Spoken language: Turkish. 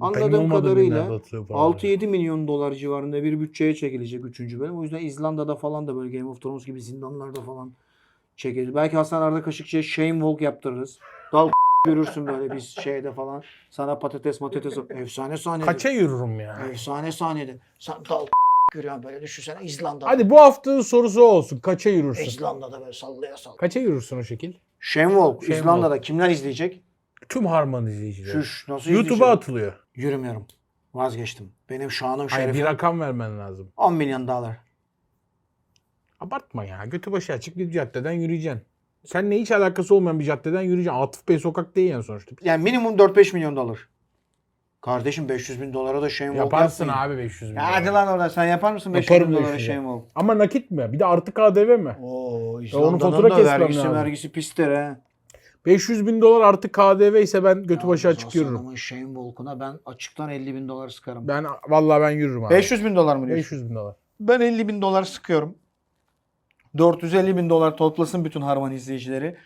Anladığım kadarıyla günlerde atılıyor falan. 6-7 milyon dolar civarında bir bütçeye çekilecek 3. bölüm. O yüzden İzlanda'da falan da böyle Game of Thrones gibi zindanlarda falan çekeriz. Belki Hasan Arda Kaşıkçı'ya Shane Walk yaptırırız. Dal görürsün böyle biz şeyde falan. Sana patates matates efsane sahnede. Kaça yürürüm ya? Efsane sahnede. Sen dal görüyorsun böyle düşünsene İzlanda'da. Hadi bu haftanın sorusu olsun. Kaça yürürsün? İzlanda'da böyle sallaya sallaya. Kaça yürürsün o şekil? Shane Walk Shane İzlanda'da kimler izleyecek? Tüm harman izleyicileri. Şuş nasıl YouTube'a atılıyor. Yürümüyorum. Vazgeçtim. Benim şanım Hayır bir şerefim rakam vermen lazım. 10 milyon dolar. Abartma ya. Götü başı açık bir caddeden yürüyeceksin. Seninle hiç alakası olmayan bir caddeden yürüyeceksin. Atıf Bey sokak değil yani sonuçta. Yani minimum 4-5 milyon dolar. Kardeşim 500 bin dolara da Walk Yaparsın abi 500 bin. Ya dolar. hadi lan orada sen yapar mısın 500 Yaparım bin dolara 500 Shane ya. Walk? Ama nakit mi? Bir de artı KDV mi? Oo onun İzlanda'nın fatura da kesmem vergisi lazım. vergisi pistir he. 500 bin dolar artı KDV ise ben götü başı Yalnız açık yürürüm. Shane Walk'una ben açıktan 50 bin dolar sıkarım. Ben vallahi ben yürürüm abi. 500 bin dolar mı diyorsun? 500 bin dolar. Ben 50 bin dolar sıkıyorum. 450 bin dolar toplasın bütün Harman izleyicileri.